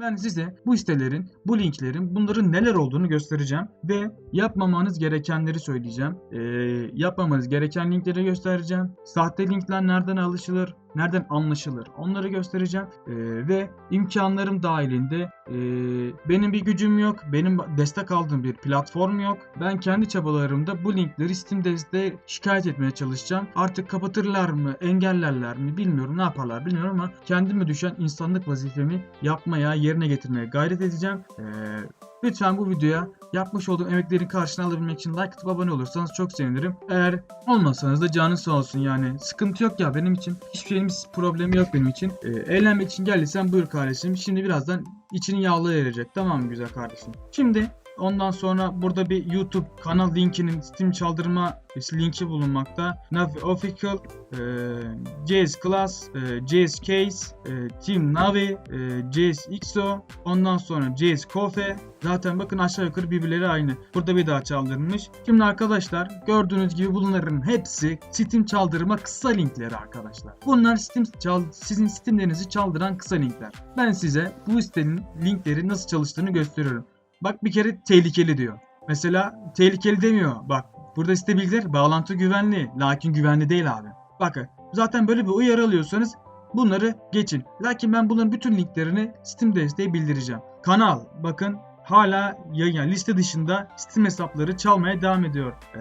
Ben size bu sitelerin, bu linklerin, bunların neler olduğunu göstereceğim ve yapmamanız gerekenleri söyleyeceğim. Ee, yapmamanız gereken linkleri göstereceğim. Sahte linkler nereden alışılır, nereden anlaşılır onları göstereceğim. Ee, ve imkanlarım dahilinde ee, benim bir gücüm yok, benim destek aldığım bir platform yok. Ben kendi çabalarımda bu linkleri Steam'de şikayet etmeye çalışacağım. Artık kapatırlar mı, engellerler mi bilmiyorum, ne yaparlar bilmiyorum ama kendime düşen insanlık vazifemi yapmaya, yerine getirmeye gayret edeceğim. Ee, lütfen bu videoya yapmış olduğum emeklerin karşılığını alabilmek için like atıp abone olursanız çok sevinirim. Eğer olmasanız da canınız sağ olsun yani. Sıkıntı yok ya benim için. Hiçbir şeyimiz problemi yok benim için. Ee, eğlenmek için geldiysen buyur kardeşim. Şimdi birazdan içini yağlı verecek. Tamam mı güzel kardeşim? Şimdi Ondan sonra burada bir YouTube kanal linkinin Steam çaldırma linki bulunmakta. Navi Official, e, JS Class, e, JS Case, e, Team Navi, e, JS XO, ondan sonra JS Cofe. Zaten bakın aşağı yukarı birbirleri aynı. Burada bir daha çaldırılmış. Şimdi arkadaşlar gördüğünüz gibi bunların hepsi Steam çaldırma kısa linkleri arkadaşlar. Bunlar Steam çal sizin Steam'lerinizi çaldıran kısa linkler. Ben size bu sitenin linkleri nasıl çalıştığını gösteriyorum. Bak bir kere tehlikeli diyor. Mesela tehlikeli demiyor. Bak burada site bilgiler bağlantı güvenli. Lakin güvenli değil abi. Bakın zaten böyle bir uyarı alıyorsanız bunları geçin. Lakin ben bunların bütün linklerini Steam desteği bildireceğim. Kanal bakın hala yayın liste dışında Steam hesapları çalmaya devam ediyor. Ee,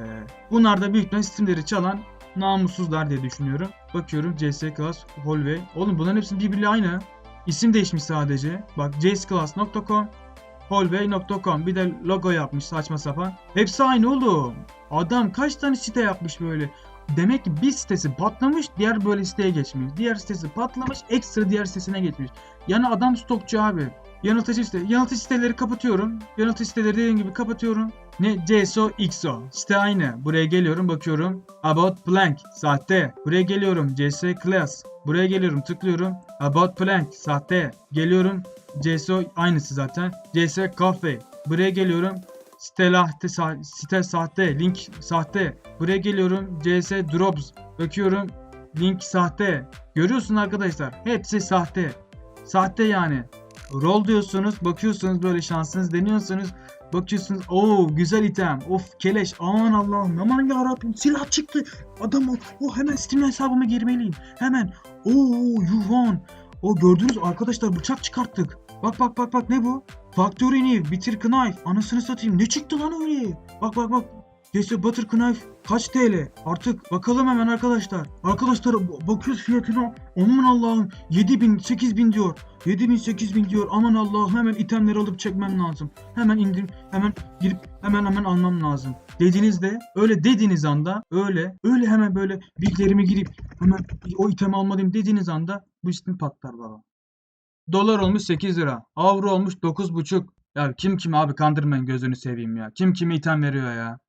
bunlar da büyük ihtimalle Steam'leri çalan namussuzlar diye düşünüyorum. Bakıyorum CS Class, Hallway. Oğlum bunların hepsi birbiriyle aynı. İsim değişmiş sadece. Bak csclass.com Hallway.com bir de logo yapmış saçma sapan. Hepsi aynı oğlum. Adam kaç tane site yapmış böyle. Demek ki bir sitesi patlamış, diğer böyle siteye geçmiş. Diğer sitesi patlamış, ekstra diğer sitesine geçmiş. Yani adam stokçu abi. Yanıltıcı site. Yanıltıcı siteleri kapatıyorum. Yanıltıcı siteleri dediğim gibi kapatıyorum. Ne? CSO, XO. Site aynı. Buraya geliyorum bakıyorum. About Plank. Sahte. Buraya geliyorum. CS Class. Buraya geliyorum tıklıyorum. About Plank. Sahte. Geliyorum. CSO aynısı zaten. CS Cafe. Buraya geliyorum. Site, lahte, site sahte. Link sahte. Buraya geliyorum. CS Drops. Bakıyorum. Link sahte. Görüyorsun arkadaşlar. Hepsi sahte. Sahte yani. Rol diyorsunuz. Bakıyorsunuz böyle şansınız deniyorsunuz. Bakıyorsunuz o güzel item. Of keleş. Aman Allah'ım. Aman yarabbim. Silah çıktı. Adam o. o hemen Steam hesabıma girmeliyim. Hemen. Oo you won. O gördünüz arkadaşlar bıçak çıkarttık. Bak bak bak bak ne bu? Factory Knife, Bitter Knife. Anasını satayım. Ne çıktı lan öyle? Bak bak bak. Neyse Butter Knife kaç TL? Artık bakalım hemen arkadaşlar. Arkadaşlar bakıyoruz fiyatına. Aman Allah'ım 7000 8000 diyor. 7000 8000 diyor. Aman Allah'ım hemen itemleri alıp çekmem lazım. Hemen indim hemen girip hemen hemen almam lazım. Dediğinizde öyle dediğiniz anda öyle öyle hemen böyle bilgilerimi girip hemen o itemi almalıyım dediğiniz anda bu istim patlar baba. Dolar olmuş 8 lira. Avro olmuş 9,5. Ya kim kim abi kandırmayın gözünü seveyim ya. Kim kime item veriyor ya.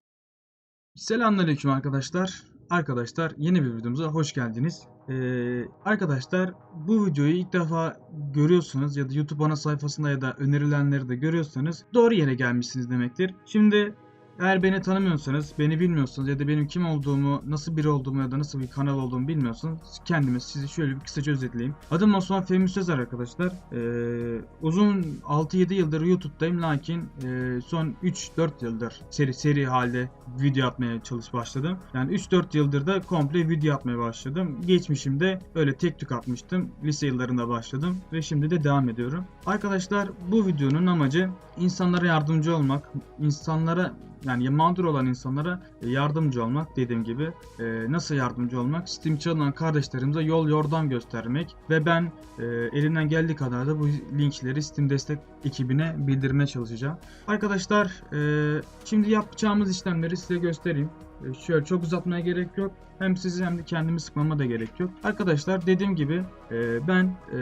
Selamünaleyküm arkadaşlar. Arkadaşlar yeni bir videomuza hoş geldiniz. Ee, arkadaşlar bu videoyu ilk defa görüyorsunuz ya da YouTube ana sayfasında ya da önerilenleri de görüyorsanız doğru yere gelmişsiniz demektir. Şimdi eğer beni tanımıyorsanız, beni bilmiyorsanız ya da benim kim olduğumu, nasıl biri olduğumu ya da nasıl bir kanal olduğumu bilmiyorsanız kendimi sizi şöyle bir kısaca özetleyeyim. Adım Osman Fehmi Sözer arkadaşlar. Ee, uzun 6-7 yıldır YouTube'dayım lakin e, son 3-4 yıldır seri seri halde video atmaya çalış başladım. Yani 3-4 yıldır da komple video atmaya başladım. Geçmişimde öyle tek tük atmıştım. Lise yıllarında başladım ve şimdi de devam ediyorum. Arkadaşlar bu videonun amacı insanlara yardımcı olmak, insanlara yani mağdur olan insanlara yardımcı olmak dediğim gibi e, nasıl yardımcı olmak Steam çalınan kardeşlerimize yol yordam göstermek ve ben e, elimden geldiği kadar da bu linkleri Steam destek ekibine bildirmeye çalışacağım. Arkadaşlar e, şimdi yapacağımız işlemleri size göstereyim. E, şöyle çok uzatmaya gerek yok. Hem sizi hem de kendimi sıkmama da gerek yok. Arkadaşlar dediğim gibi e, ben e,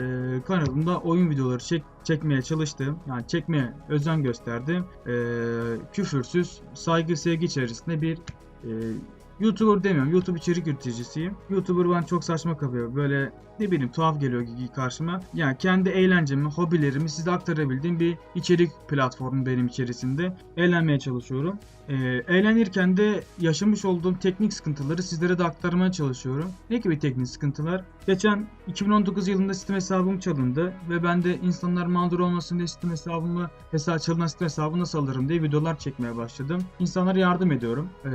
kanalımda oyun videoları çek, çekmeye çalıştım. Yani çekmeye özen gösterdim. Küfürsüz, saygı, sevgi içerisinde bir YouTuber demiyorum. YouTube içerik üreticisiyim. YouTuber bana çok saçma kalıyor. Böyle ne bileyim tuhaf geliyor karşıma. Yani kendi eğlencemi, hobilerimi size aktarabildiğim bir içerik platformu benim içerisinde. Eğlenmeye çalışıyorum. Ee, eğlenirken de yaşamış olduğum teknik sıkıntıları sizlere de aktarmaya çalışıyorum. Ne gibi teknik sıkıntılar? Geçen 2019 yılında Steam hesabım çalındı ve ben de insanlar mağdur olmasın diye Steam hesabımı hesap çalınan Steam hesabı nasıl alırım diye videolar çekmeye başladım. İnsanlara yardım ediyorum. Ee,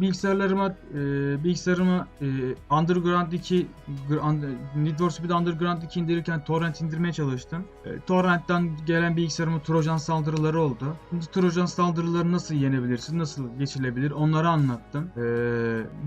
bilgisayarlarıma e, bilgisayarıma e, Underground 2 Gr- Need for Speed Underground 2 indirirken torrent indirmeye çalıştım. E, torrentten gelen bilgisayarıma Trojan saldırıları oldu. Şimdi Trojan saldırıları nasıl yenebilirsin, nasıl geçilebilir onları anlattım. E,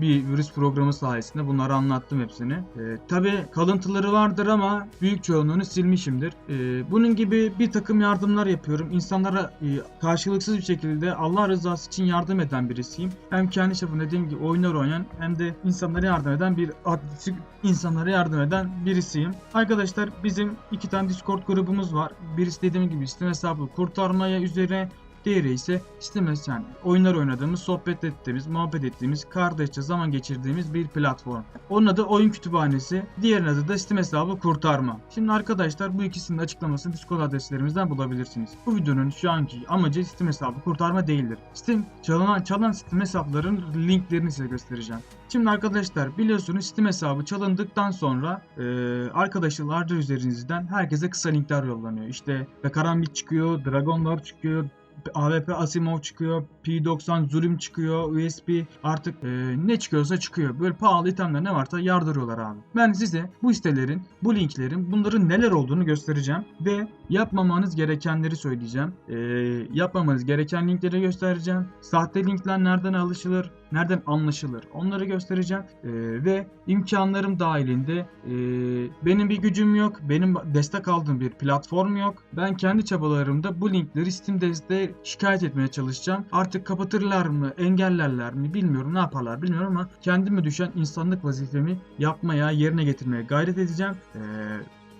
bir virüs programı sayesinde bunları anlattım hepsini. E, Tabi kalıntıları vardır ama büyük çoğunluğunu silmişimdir. E, bunun gibi bir takım yardımlar yapıyorum. İnsanlara e, karşılıksız bir şekilde Allah rızası için yardım eden birisiyim. Hem kendi çapımda dediğim gibi oyunlar oynayan hem de insanlara yardım eden bir atletik insanlara yardım eden birisiyim. Arkadaşlar bizim iki tane Discord grubumuz var. Birisi dediğim gibi Steam hesabı kurtarmaya üzere Diğeri ise Steam yani oyunlar oynadığımız, sohbet ettiğimiz, muhabbet ettiğimiz, kardeşçe zaman geçirdiğimiz bir platform. Onun adı Oyun Kütüphanesi, diğerinin adı da Steam hesabı kurtarma. Şimdi arkadaşlar bu ikisinin açıklamasını Discord adreslerimizden bulabilirsiniz. Bu videonun şu anki amacı Steam hesabı kurtarma değildir. Steam çalınan, çalan Steam hesapların linklerini size göstereceğim. Şimdi arkadaşlar biliyorsunuz Steam hesabı çalındıktan sonra e, arkadaşlar üzerinizden herkese kısa linkler yollanıyor. İşte Karambit çıkıyor, Dragon Lord çıkıyor, AWP Asimov çıkıyor, P90 Zulüm çıkıyor, USB artık e, ne çıkıyorsa çıkıyor. Böyle pahalı itemler ne varsa yardırıyorlar abi. Ben size bu sitelerin, bu linklerin bunların neler olduğunu göstereceğim ve yapmamanız gerekenleri söyleyeceğim. E, yapmamanız gereken linkleri göstereceğim. Sahte linkler nereden alışılır, nereden anlaşılır onları göstereceğim. E, ve imkanlarım dahilinde e, benim bir gücüm yok, benim destek aldığım bir platform yok. Ben kendi çabalarımda bu linkleri Steam desteğe şikayet etmeye çalışacağım. Artık kapatırlar mı, engellerler mi bilmiyorum ne yaparlar bilmiyorum ama kendime düşen insanlık vazifemi yapmaya, yerine getirmeye gayret edeceğim. Ee,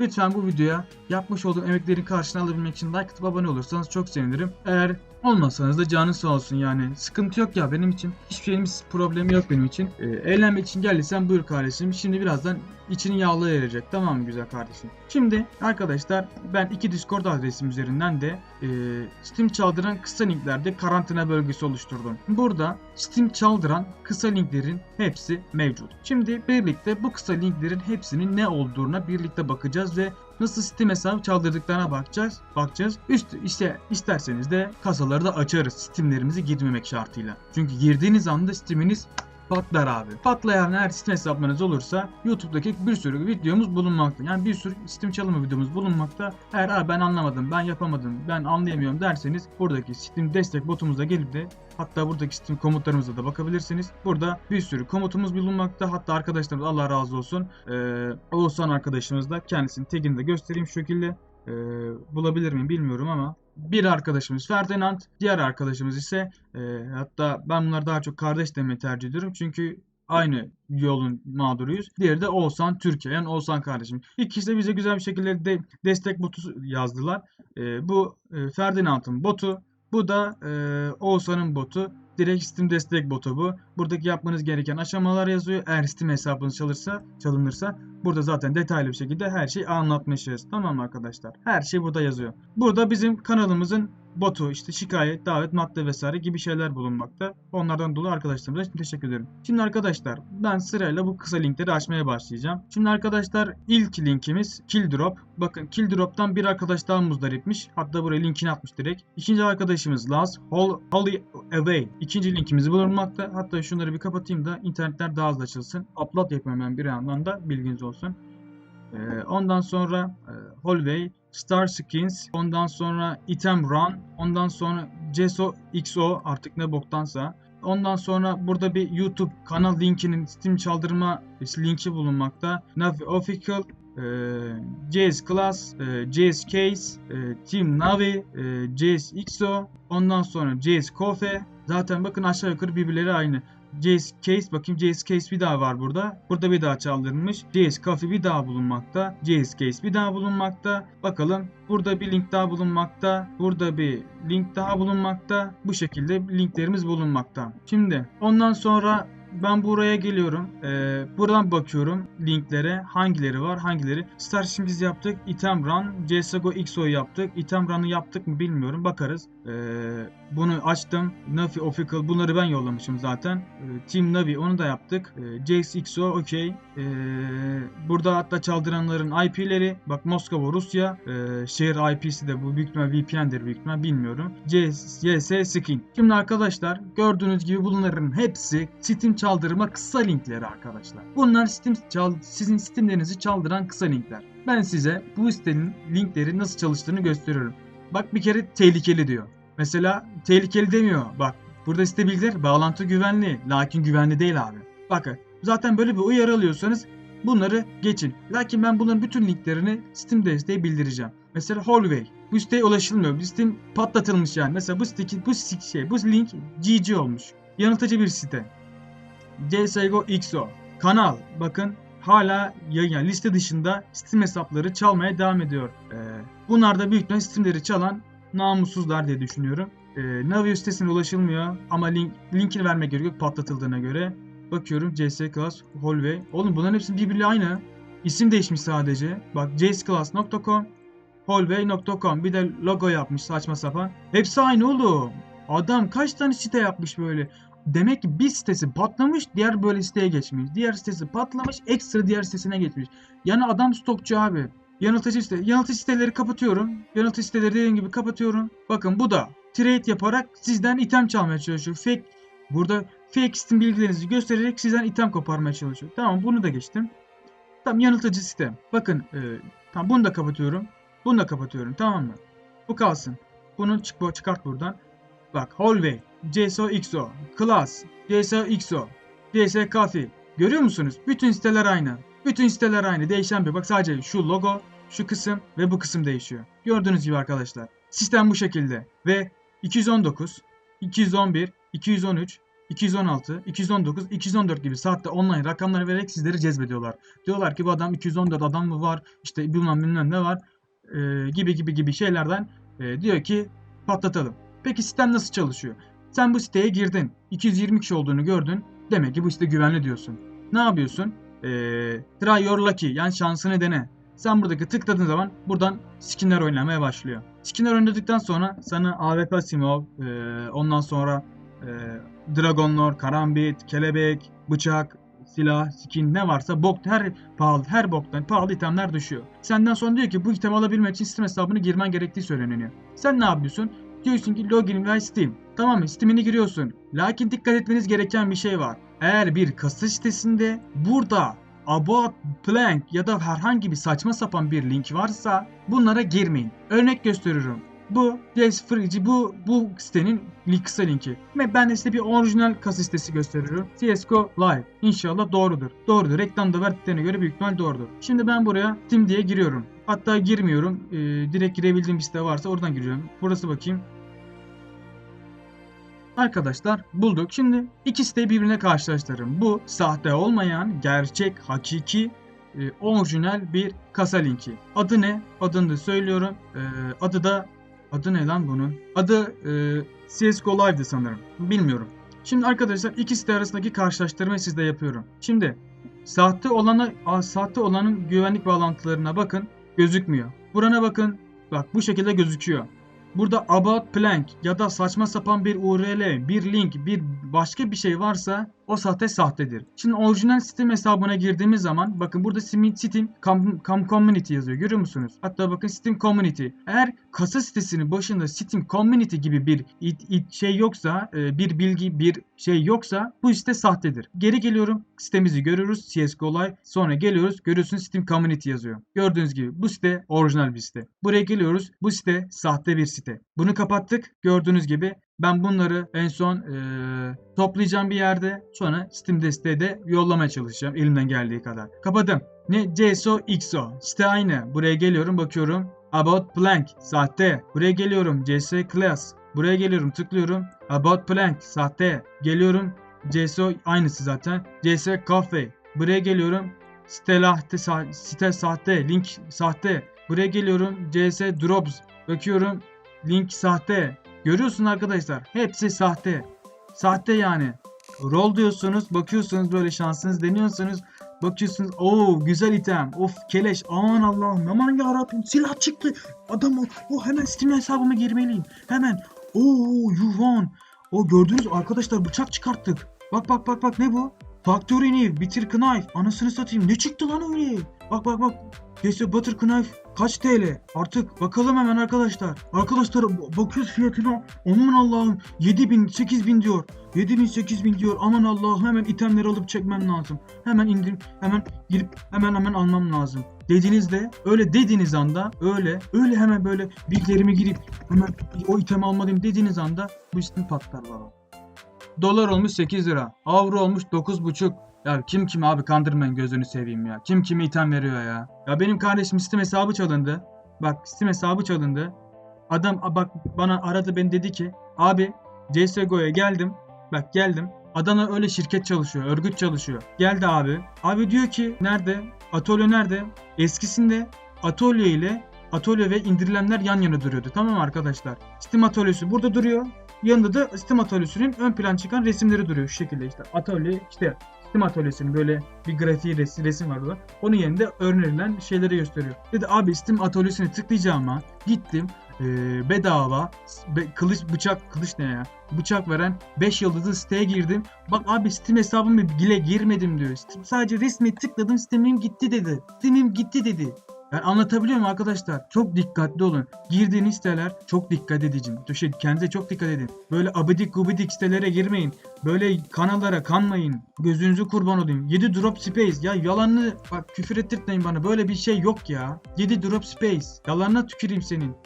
lütfen bu videoya yapmış olduğum emeklerin karşılığını alabilmek için like atıp abone olursanız çok sevinirim. Eğer olmasanız da canın sağ olsun yani. Sıkıntı yok ya benim için. Hiçbir şeyim problemi yok benim için. Ee, eğlenmek için geldiysen buyur kardeşim. Şimdi birazdan içini yağlı. Tamam mı güzel kardeşim? Şimdi arkadaşlar ben iki Discord adresim üzerinden de e, Steam çaldıran kısa linklerde karantina bölgesi oluşturdum. Burada Steam çaldıran kısa linklerin hepsi mevcut. Şimdi birlikte bu kısa linklerin hepsinin ne olduğuna birlikte bakacağız ve nasıl Steam hesabı çaldırdıklarına bakacağız. Bakacağız. Üst işte isterseniz de kasaları da açarız Steam'lerimizi girmemek şartıyla. Çünkü girdiğiniz anda Steam'iniz patlar abi. Patlayan her Steam hesaplarınız olursa YouTube'daki bir sürü videomuz bulunmakta. Yani bir sürü Steam çalımı videomuz bulunmakta. Eğer abi ben anlamadım, ben yapamadım, ben anlayamıyorum derseniz buradaki Steam destek botumuzda gelip de hatta buradaki Steam komutlarımıza da bakabilirsiniz. Burada bir sürü komutumuz bulunmakta. Hatta arkadaşlarımız Allah razı olsun. Ee, Oğuzhan arkadaşımız da kendisinin tagini de göstereyim şu şekilde. Ee, bulabilir miyim bilmiyorum ama bir arkadaşımız Ferdinand, diğer arkadaşımız ise e, hatta ben bunları daha çok kardeş demeyi tercih ediyorum. Çünkü aynı yolun mağduruyuz. Diğeri de Oğuzhan Türkiye. Yani Oğuzhan kardeşim. İkisi de bize güzel bir şekilde de destek botu yazdılar. E, bu e, Ferdinand'ın botu. Bu da e, Oğuzhan'ın botu. Direkt Steam destek botu bu. Buradaki yapmanız gereken aşamalar yazıyor. Eğer Steam hesabınız çalırsa, çalınırsa burada zaten detaylı bir şekilde her şeyi anlatmışız. Tamam arkadaşlar? Her şey burada yazıyor. Burada bizim kanalımızın botu, işte şikayet, davet, madde vesaire gibi şeyler bulunmakta. Onlardan dolayı arkadaşlarımıza teşekkür ederim. Şimdi arkadaşlar ben sırayla bu kısa linkleri açmaya başlayacağım. Şimdi arkadaşlar ilk linkimiz Killdrop. Bakın Killdrop'tan bir arkadaş daha muzdaripmiş. Hatta buraya linkini atmış direkt. İkinci arkadaşımız Laz Holly Away. İkinci linkimiz bulunmakta. Hatta şunları bir kapatayım da internetler daha hızlı açılsın. Upload yapıyorum ben bir yandan da bilginiz olsun. Ee, ondan sonra e, Hallway, Star Skins, ondan sonra Item Run, ondan sonra Ceso XO artık ne boktansa. Ondan sonra burada bir YouTube kanal linkinin Steam çaldırma linki bulunmakta. Navi Official, e, JS Class, e, Case, e, Team Navi, e, XO, ondan sonra JS Coffee. Zaten bakın aşağı yukarı birbirleri aynı. JS Case bakayım JS Case bir daha var burada. Burada bir daha çaldırılmış. JS Coffee bir daha bulunmakta. JS Case bir daha bulunmakta. Bakalım burada bir link daha bulunmakta. Burada bir link daha bulunmakta. Bu şekilde linklerimiz bulunmakta. Şimdi ondan sonra ben buraya geliyorum. Ee, buradan bakıyorum linklere. Hangileri var hangileri. Star şimdi biz yaptık. Item Run. CSGO XO'yu yaptık. Item Run'ı yaptık mı bilmiyorum. Bakarız. Ee, bunu açtım. Navi Official. Bunları ben yollamışım zaten. Ee, Team Navi onu da yaptık. Ee, JXXO okey. Ee, burada hatta çaldıranların IP'leri. Bak Moskova Rusya. Ee, şehir IP'si de bu büyük ihtimal VPN'dir büyük ihtimal bilmiyorum. CS Skin. Şimdi arkadaşlar gördüğünüz gibi bunların hepsi Steam çaldırma kısa linkleri arkadaşlar. Bunlar Steam çal sizin Steam'lerinizi çaldıran kısa linkler. Ben size bu sitenin linkleri nasıl çalıştığını gösteriyorum. Bak bir kere tehlikeli diyor. Mesela tehlikeli demiyor. Bak burada bilgiler bağlantı güvenli. Lakin güvenli değil abi. Bakın zaten böyle bir uyarı alıyorsanız bunları geçin. Lakin ben bunların bütün linklerini Steam desteği bildireceğim. Mesela Hallway. Bu siteye ulaşılmıyor. Bu site patlatılmış yani. Mesela bu site, bu şey, bu link GG olmuş. Yanıltıcı bir site. CSGO XO. Kanal. Bakın hala yayın liste dışında Steam hesapları çalmaya devam ediyor. Ee, bunlar da büyük ihtimalle Steam'leri çalan namussuzlar diye düşünüyorum. Ee, Navi sitesine ulaşılmıyor ama link, linkini vermek gerekiyor patlatıldığına göre. Bakıyorum CS Class, Hallway. Oğlum bunların hepsi birbiriyle aynı. İsim değişmiş sadece. Bak jsclass.com, hallway.com bir de logo yapmış saçma sapan. Hepsi aynı oğlum. Adam kaç tane site yapmış böyle. Demek ki bir sitesi patlamış, diğer böyle siteye geçmiş. Diğer sitesi patlamış, ekstra diğer sitesine geçmiş. Yani adam stokçu abi. Yanıltıcı site. Yanıltıcı siteleri kapatıyorum. Yanıltıcı siteleri dediğim gibi kapatıyorum. Bakın bu da trade yaparak sizden item çalmaya çalışıyor. Fake burada fake Steam bilgilerinizi göstererek sizden item koparmaya çalışıyor. Tamam bunu da geçtim. Tamam yanıltıcı site. Bakın e, tamam bunu da kapatıyorum. Bunu da kapatıyorum tamam mı? Bu kalsın. Bunu çık çıkart buradan. Bak Hallway, CSO XO, Class, CSO XO, CS Coffee. Görüyor musunuz? Bütün siteler aynı. Bütün siteler aynı. Değişen bir bak sadece şu logo, şu kısım ve bu kısım değişiyor. Gördüğünüz gibi arkadaşlar. Sistem bu şekilde. Ve 219, 211, 213, 216, 219, 214 gibi saatte online rakamlar vererek sizleri cezbediyorlar. Diyorlar ki bu adam 214 adam mı var işte bilmem bilmem ne var e, gibi gibi gibi şeylerden e, diyor ki patlatalım. Peki sistem nasıl çalışıyor? Sen bu siteye girdin. 220 kişi olduğunu gördün. Demek ki bu site güvenli diyorsun. Ne yapıyorsun? Ee, try your lucky yani şansını dene. Sen buradaki tıkladığın zaman buradan skinler oynamaya başlıyor. Skinler oynadıktan sonra sana AWP Simov, e, ondan sonra e, Dragon Lord, Karambit, Kelebek, Bıçak, silah, skin ne varsa bok her pahalı her boktan pahalı itemler düşüyor. Senden sonra diyor ki bu itemi alabilmek için Steam hesabını girmen gerektiği söyleniyor. Sen ne yapıyorsun? Diyorsun ki login ve Steam. Tamam? Steam'ini giriyorsun. Lakin dikkat etmeniz gereken bir şey var. Eğer bir kasa sitesinde burada About Plank ya da herhangi bir saçma sapan bir link varsa bunlara girmeyin. Örnek gösteriyorum. Bu DS Free'ci bu bu sitenin kısa linki. Ve ben de size bir orijinal kasa sitesi gösteriyorum. CSGO Live. İnşallah doğrudur. Doğrudur. Reklamda verdiklerine göre büyük ihtimal doğrudur. Şimdi ben buraya Steam diye giriyorum. Hatta girmiyorum. Ee, direkt girebildiğim bir site varsa oradan giriyorum. Burası bakayım. Arkadaşlar bulduk. Şimdi iki siteyi birbirine karşılaştırırım. Bu sahte olmayan, gerçek, hakiki, e, orijinal bir kasa linki. Adı ne? Adını da söylüyorum. E, adı da adı ne lan bunun? Adı e, CSGO Live'dı sanırım. Bilmiyorum. Şimdi arkadaşlar iki site arasındaki karşılaştırmayı sizde yapıyorum. Şimdi sahte olanı a, sahte olanın güvenlik bağlantılarına bakın. Gözükmüyor. Burana bakın. Bak bu şekilde gözüküyor. Burada about plank ya da saçma sapan bir URL, bir link, bir başka bir şey varsa o sahte sahtedir. Şimdi orijinal Steam hesabına girdiğimiz zaman bakın burada Steam, Com Community yazıyor. Görüyor musunuz? Hatta bakın Steam Community. Eğer kasa sitesinin başında Steam Community gibi bir it, it şey yoksa, e, bir bilgi, bir şey yoksa bu site sahtedir. Geri geliyorum. Sitemizi görüyoruz. CSGO Live. Sonra geliyoruz. Görüyorsunuz Steam Community yazıyor. Gördüğünüz gibi bu site orijinal bir site. Buraya geliyoruz. Bu site sahte bir site. Bunu kapattık. Gördüğünüz gibi ben bunları en son e, toplayacağım bir yerde. Sonra Steam desteğe de yollamaya çalışacağım elimden geldiği kadar. Kapadım. Ne? CSO XO. Site aynı. Buraya geliyorum bakıyorum. About Plank. Sahte. Buraya geliyorum. CS Class. Buraya geliyorum tıklıyorum. About Plank. Sahte. Geliyorum. CSO aynısı zaten. CS Cafe. Buraya geliyorum. Site, lahte, site sahte. Link sahte. Buraya geliyorum. CS Drops. Bakıyorum. Link sahte. Görüyorsun arkadaşlar. Hepsi sahte. Sahte yani. Roll diyorsunuz. Bakıyorsunuz böyle şansınız deniyorsunuz. Bakıyorsunuz o güzel item. Of keleş. Aman Allah'ım. Aman yarabbim. Silah çıktı. Adam o. o hemen Steam hesabıma girmeliyim. Hemen. Oo yuvan. O gördünüz arkadaşlar bıçak çıkarttık. Bak bak bak bak ne bu? Factory Knife, Bitter Knife. Anasını satayım. Ne çıktı lan öyle? Bak bak bak. Neyse Butter Knife kaç TL? Artık bakalım hemen arkadaşlar. Arkadaşlar bakıyoruz fiyatına. Aman Allah'ım 7000 8000 diyor. 7000 8000 diyor. Aman Allah'ım hemen itemleri alıp çekmem lazım. Hemen indim. Hemen girip hemen hemen almam lazım. Dediğinizde öyle dediğiniz anda öyle öyle hemen böyle bilgilerime girip hemen o itemi almalıyım dediğiniz anda bu istim patlar baba. Dolar olmuş 8 lira. Avro olmuş 9,5. Ya kim kim abi kandırmayın gözünü seveyim ya. Kim kime item veriyor ya. Ya benim kardeşim Steam hesabı çalındı. Bak Steam hesabı çalındı. Adam bak bana aradı beni dedi ki abi CSGO'ya geldim. Bak geldim. Adana öyle şirket çalışıyor, örgüt çalışıyor. Geldi abi. Abi diyor ki nerede? Atölye nerede? Eskisinde atölye ile atölye ve indirilenler yan yana duruyordu. Tamam mı arkadaşlar? Steam atölyesi burada duruyor. Yanında da Steam atölyesinin ön plan çıkan resimleri duruyor şu şekilde işte. Atölye işte Steam atölyesinin böyle bir grafiği resim, resim var orada. Onun yerinde önerilen şeyleri gösteriyor. Dedi abi Steam atölyesine tıklayacağıma gittim eee, bedava be- kılıç bıçak kılıç ne ya? Bıçak veren 5 yıldızlı siteye girdim. Bak abi Steam hesabıma bile girmedim diyor. Steam, sadece resmi tıkladım Steam'im gitti dedi. Steam'im gitti dedi. Yani anlatabiliyor muyum arkadaşlar? Çok dikkatli olun. Girdiğiniz siteler çok dikkat edin. Şey, kendinize çok dikkat edin. Böyle abidik gubidik sitelere girmeyin. Böyle kanallara kanmayın. Gözünüzü kurban olayım. 7 drop space. Ya yalanını bak küfür ettirtmeyin bana. Böyle bir şey yok ya. 7 drop space. Yalanına tüküreyim senin.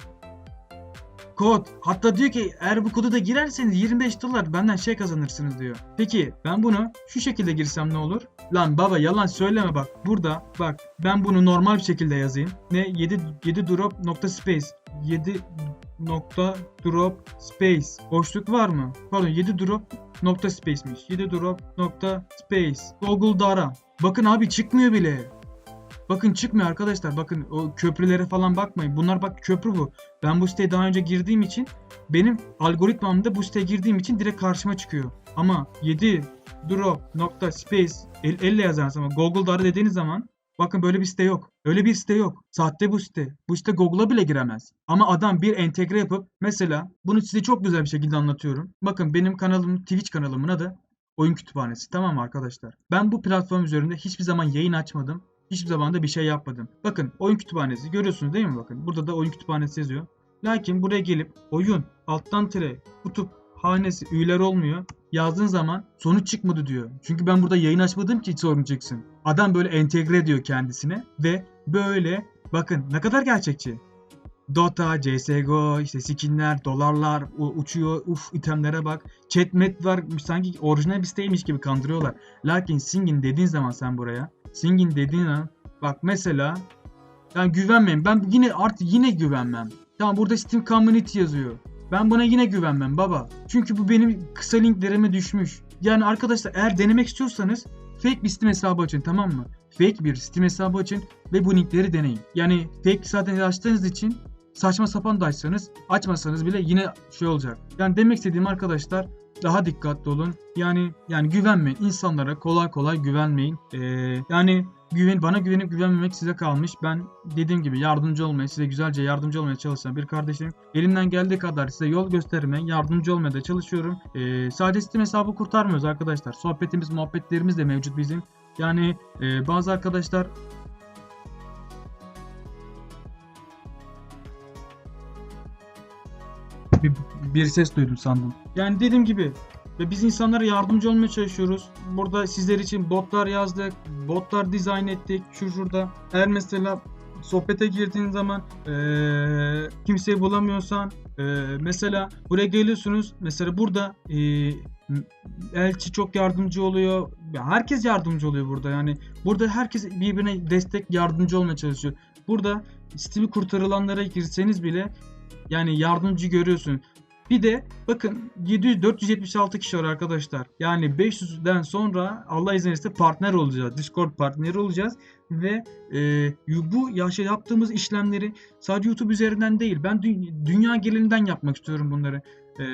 Kod. Hatta diyor ki eğer bu kodu da girerseniz 25 dolar benden şey kazanırsınız diyor. Peki ben bunu şu şekilde girsem ne olur? Lan baba yalan söyleme bak. Burada bak ben bunu normal bir şekilde yazayım. Ne 7 7 drop nokta space 7 nokta drop space boşluk var mı? Pardon 7 drop nokta space'miş. 7 drop nokta space. Google'da ara. Bakın abi çıkmıyor bile. Bakın çıkmıyor arkadaşlar. Bakın o köprülere falan bakmayın. Bunlar bak köprü bu. Ben bu siteye daha önce girdiğim için benim algoritmamda bu siteye girdiğim için direkt karşıma çıkıyor. Ama 7 drop nokta space el, elle yazarsanız ama Google'da ara dediğiniz zaman bakın böyle bir site yok. Öyle bir site yok. Sahte bu site. Bu site Google'a bile giremez. Ama adam bir entegre yapıp mesela bunu size çok güzel bir şekilde anlatıyorum. Bakın benim kanalım Twitch kanalımın adı Oyun Kütüphanesi. Tamam mı arkadaşlar? Ben bu platform üzerinde hiçbir zaman yayın açmadım. Hiçbir zaman da bir şey yapmadım. Bakın oyun kütüphanesi görüyorsunuz değil mi bakın. Burada da oyun kütüphanesi yazıyor. Lakin buraya gelip oyun alttan tire kutup hanesi üyeler olmuyor. Yazdığın zaman sonuç çıkmadı diyor. Çünkü ben burada yayın açmadım ki sorun. Adam böyle entegre ediyor kendisine ve böyle bakın ne kadar gerçekçi. Dota, CSGO, işte skinler, dolarlar uçuyor. Uf itemlere bak. Chatmet var. Sanki orijinal bir siteymiş gibi kandırıyorlar. Lakin Singin dediğin zaman sen buraya. Singin dediğin an bak mesela ben güvenmem. Ben yine artık yine güvenmem. Tamam burada Steam Community yazıyor. Ben buna yine güvenmem baba. Çünkü bu benim kısa linklerime düşmüş. Yani arkadaşlar eğer denemek istiyorsanız fake bir Steam hesabı açın tamam mı? Fake bir Steam hesabı açın ve bu linkleri deneyin. Yani fake zaten açtığınız için saçma sapan da açsanız açmasanız bile yine şey olacak. Yani demek istediğim arkadaşlar daha dikkatli olun. Yani yani güvenmeyin. İnsanlara kolay kolay güvenmeyin. Ee, yani güven bana güvenip güvenmemek size kalmış. Ben dediğim gibi yardımcı olmaya, size güzelce yardımcı olmaya çalışan bir kardeşim. Elimden geldiği kadar size yol göstermeye, yardımcı olmaya da çalışıyorum. Ee, sadece Steam hesabı kurtarmıyoruz arkadaşlar. Sohbetimiz, muhabbetlerimiz de mevcut bizim. Yani e, bazı arkadaşlar bir, ses duydum sandım. Yani dediğim gibi ve biz insanlara yardımcı olmaya çalışıyoruz. Burada sizler için botlar yazdık, botlar dizayn ettik. Şu şurada. Eğer mesela sohbete girdiğin zaman eee, kimseyi bulamıyorsan eee, mesela buraya geliyorsunuz. Mesela burada eee, elçi çok yardımcı oluyor. Ya herkes yardımcı oluyor burada. Yani burada herkes birbirine destek yardımcı olmaya çalışıyor. Burada Steam'i kurtarılanlara girseniz bile yani yardımcı görüyorsun. Bir de bakın 700 476 kişi var arkadaşlar. Yani 500'den sonra Allah izin verirse partner olacağız. Discord partneri olacağız ve e, bu yaşa yaptığımız işlemleri sadece YouTube üzerinden değil ben dü- dünya genelinden yapmak istiyorum bunları. E,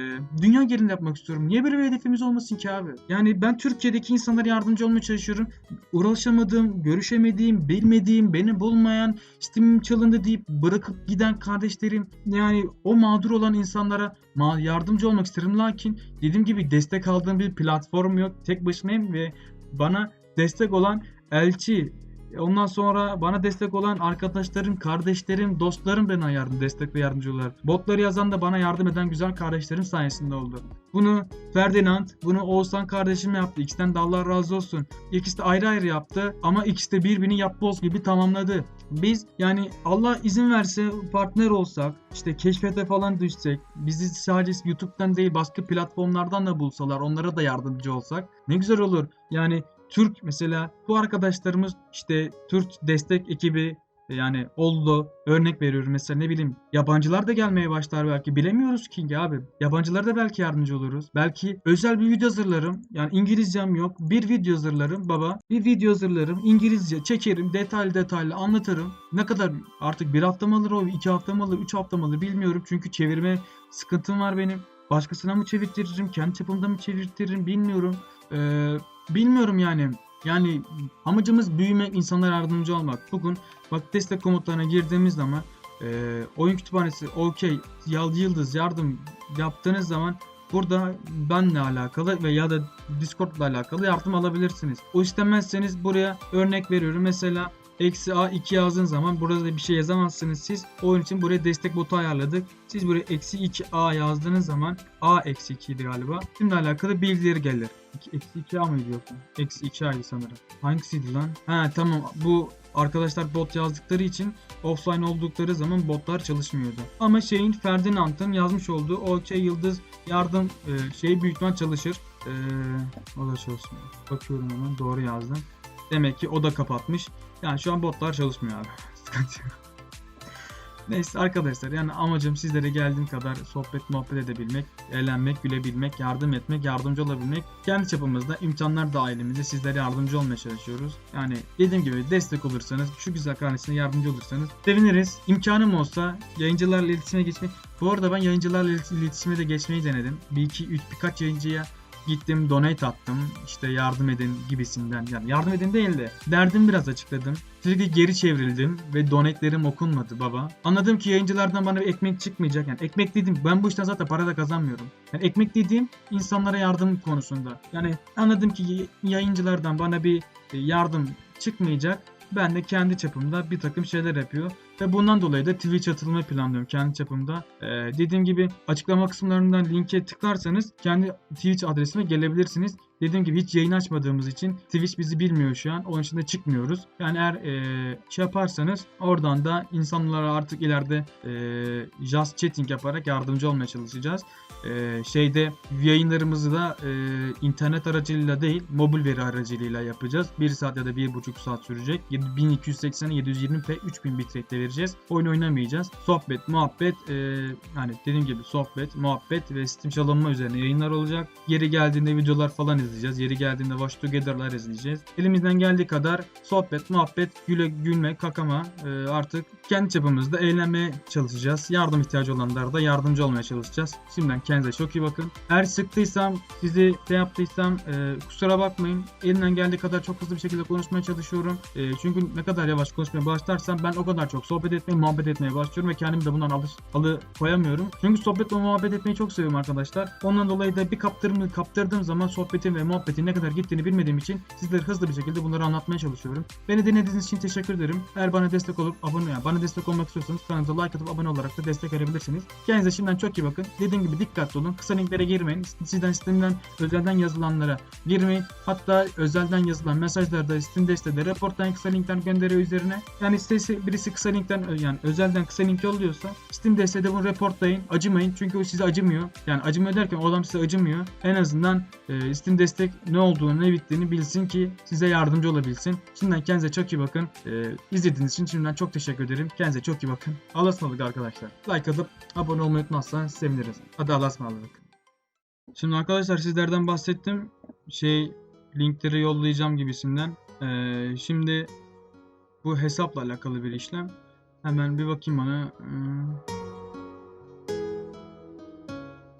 dünya genelinde yapmak istiyorum. Niye böyle bir hedefimiz olmasın ki abi? Yani ben Türkiye'deki insanlara yardımcı olmaya çalışıyorum. Uğraşamadığım, görüşemediğim, bilmediğim, beni bulmayan, istimim çalındı deyip bırakıp giden kardeşlerim yani o mağdur olan insanlara yardımcı olmak isterim. Lakin dediğim gibi destek aldığım bir platform yok. Tek başımayım ve bana destek olan elçi Ondan sonra bana destek olan arkadaşlarım, kardeşlerim, dostlarım bana yardım, destek ve yardımcı oldular. Botları yazan da bana yardım eden güzel kardeşlerim sayesinde oldu. Bunu Ferdinand, bunu Oğuzhan kardeşim yaptı. İkisinden de Allah razı olsun. İkisi de ayrı ayrı yaptı ama ikisi de birbirini yapboz gibi tamamladı. Biz yani Allah izin verse partner olsak, işte keşfete falan düşsek, bizi sadece YouTube'dan değil başka platformlardan da bulsalar, onlara da yardımcı olsak ne güzel olur. Yani Türk mesela bu arkadaşlarımız işte Türk destek ekibi yani oldu. Örnek veriyorum mesela ne bileyim yabancılar da gelmeye başlar belki. Bilemiyoruz ki abi. Yabancılara da belki yardımcı oluruz. Belki özel bir video hazırlarım. Yani İngilizcem yok. Bir video hazırlarım baba. Bir video hazırlarım. İngilizce çekerim. Detaylı detaylı anlatırım. Ne kadar artık bir hafta mı alır o? iki hafta mı alır? Üç hafta mı alır bilmiyorum. Çünkü çevirme sıkıntım var benim. Başkasına mı çevirtiririm? Kendi çapımda mı çevirtiririm bilmiyorum. Ee, bilmiyorum yani. Yani amacımız büyümek, insanlara yardımcı olmak. Bugün bak destek komutlarına girdiğimiz zaman e, oyun kütüphanesi okey yıldız yardım yaptığınız zaman burada benle alakalı ve ya da Discord'la alakalı yardım alabilirsiniz. O istemezseniz buraya örnek veriyorum. Mesela eksi A 2 yazdığın zaman burada da bir şey yazamazsınız siz. Oyun için buraya destek botu ayarladık. Siz buraya eksi 2A yazdığınız zaman A eksi 2 idi galiba. Şimdi alakalı bilgileri gelir. Eksi 2A mı diyorsun? Eksi 2A'ydı sanırım. Hangisiydi lan? Ha tamam bu arkadaşlar bot yazdıkları için offline oldukları zaman botlar çalışmıyordu. Ama şeyin Ferdinand'ın yazmış olduğu OK Yıldız yardım e, şeyi büyük çalışır. E, o da çalışmıyor. Bakıyorum hemen doğru yazdım. Demek ki o da kapatmış. Yani şu an botlar çalışmıyor abi. Sıkıntı. Neyse arkadaşlar yani amacım sizlere geldiğim kadar sohbet muhabbet edebilmek, eğlenmek, gülebilmek, yardım etmek, yardımcı olabilmek. Kendi çapımızda imkanlar dahilimizde sizlere yardımcı olmaya çalışıyoruz. Yani dediğim gibi destek olursanız, şu güzel kardeşine yardımcı olursanız seviniriz. İmkanım olsa yayıncılarla iletişime geçmek. Bu arada ben yayıncılarla iletişime de geçmeyi denedim. Bir iki üç birkaç yayıncıya gittim donate attım işte yardım edin gibisinden. Yani yardım edin değil de derdim biraz açıkladım. Sürekli geri çevrildim ve donetlerim okunmadı baba. Anladım ki yayıncılardan bana bir ekmek çıkmayacak. Yani ekmek dediğim ben bu işten zaten para da kazanmıyorum. Yani ekmek dediğim insanlara yardım konusunda. Yani anladım ki yayıncılardan bana bir yardım çıkmayacak. Ben de kendi çapımda bir takım şeyler yapıyor ve bundan dolayı da Twitch atılmayı planlıyorum kendi çapımda. Ee, dediğim gibi açıklama kısımlarından linke tıklarsanız kendi Twitch adresime gelebilirsiniz. Dediğim gibi hiç yayın açmadığımız için Twitch bizi bilmiyor şu an. Onun için de çıkmıyoruz. Yani eğer e, şey yaparsanız oradan da insanlara artık ileride e, just chatting yaparak yardımcı olmaya çalışacağız. E, şeyde yayınlarımızı da e, internet aracılığıyla değil mobil veri aracılığıyla yapacağız. 1 saat ya da 1,5 saat sürecek. 1280 720p 3000 bitrate vereceğiz. Oyun oynamayacağız. Sohbet, muhabbet e, yani dediğim gibi sohbet, muhabbet ve Steam çalınma üzerine yayınlar olacak. Yeri geldiğinde videolar falan izleyeceğiz. Yeri geldiğinde Watch Together'lar izleyeceğiz. Elimizden geldiği kadar sohbet, muhabbet, güle gülme, kakama e, artık kendi çapımızda eğlenmeye çalışacağız. Yardım ihtiyacı olanlara da yardımcı olmaya çalışacağız. Şimdiden kendinize çok iyi bakın. Eğer sıktıysam, sizi şey yaptıysam e, kusura bakmayın. Elimden geldiği kadar çok hızlı bir şekilde konuşmaya çalışıyorum. E, çünkü ne kadar yavaş konuşmaya başlarsam ben o kadar çok sohbet etmeye, muhabbet etmeye başlıyorum ve kendimi de bundan alış, alı koyamıyorum. Çünkü sohbet ve muhabbet etmeyi çok seviyorum arkadaşlar. Ondan dolayı da bir kaptırdığım, kaptırdığım zaman sohbetin ve muhabbetin ne kadar gittiğini bilmediğim için sizlere hızlı bir şekilde bunları anlatmaya çalışıyorum. Beni dinlediğiniz için teşekkür ederim. Eğer bana destek olup abone yani bana destek olmak istiyorsanız kanalımıza like atıp abone olarak da destek verebilirsiniz. Kendinize şimdiden çok iyi bakın. Dediğim gibi dikkatli olun. Kısa linklere girmeyin. Sizden sistemden özelden yazılanlara girmeyin. Hatta özelden yazılan mesajlarda Steam destede reporttan kısa linkler gönderiyor üzerine. Yani sitesi birisi kısa linkten yani özelden kısa link yolluyorsa Steam destede bunu reportlayın. Acımayın. Çünkü o size acımıyor. Yani acımıyor derken o adam size acımıyor. En azından e, Steam destek ne olduğunu ne bittiğini bilsin ki size yardımcı olabilsin. Şimdiden kendinize çok iyi bakın. E, izlediğiniz için şimdiden çok teşekkür ederim. Kendinize çok iyi bakın. Allah'a ısmarladık arkadaşlar. Like atıp abone olmayı unutmazsanız seviniriz. Hadi Allah'a ısmarladık. Şimdi arkadaşlar sizlerden bahsettim. Şey linkleri yollayacağım gibisinden. Ee, şimdi Bu hesapla alakalı bir işlem. Hemen bir bakayım bana. Hmm.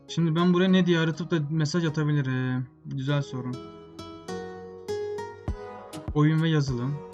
Şimdi ben buraya ne diye aratıp da mesaj atabilirim? Güzel soru. Oyun ve yazılım.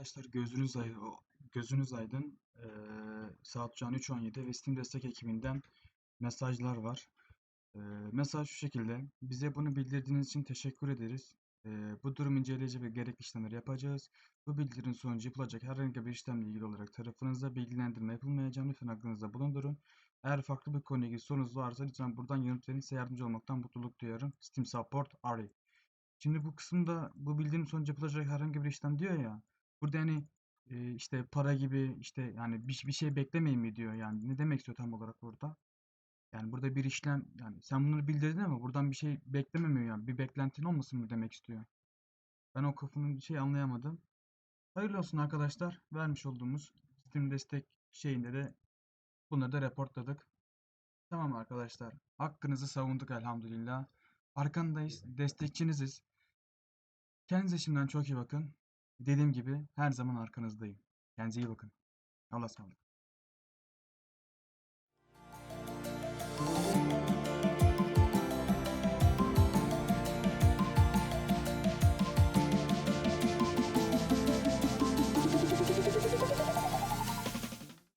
Arkadaşlar gözünüz ay gözünüz aydın. Ee, saat şu an 3.17 ve Steam destek ekibinden mesajlar var. Ee, mesaj şu şekilde. Bize bunu bildirdiğiniz için teşekkür ederiz. Ee, bu durum inceleyici ve gerekli işlemleri yapacağız. Bu bildirinin sonucu yapılacak herhangi bir işlemle ilgili olarak tarafınızda bilgilendirme yapılmayacağını lütfen aklınızda bulundurun. Eğer farklı bir konuya ilgili sorunuz varsa lütfen buradan yanıt verin. Size yardımcı olmaktan mutluluk duyarım. Steam Support Ari. Şimdi bu kısımda bu bildirinin sonucu yapılacak herhangi bir işlem diyor ya. Burada hani e, işte para gibi işte yani bir, bir şey beklemeyin mi diyor yani ne demek istiyor tam olarak burada? Yani burada bir işlem yani sen bunları bildirdin ama buradan bir şey beklememiyor yani bir beklentin olmasın mı demek istiyor. Ben o kafanın şey anlayamadım. Hayırlı olsun arkadaşlar. Vermiş olduğumuz Steam destek şeyinde de bunları da reportladık. Tamam arkadaşlar. Hakkınızı savunduk elhamdülillah. Arkandayız. Destekçiniziz. Kendinize şimdiden çok iyi bakın. Dediğim gibi her zaman arkanızdayım. Kendinize iyi bakın. Allah'a ısmarladık.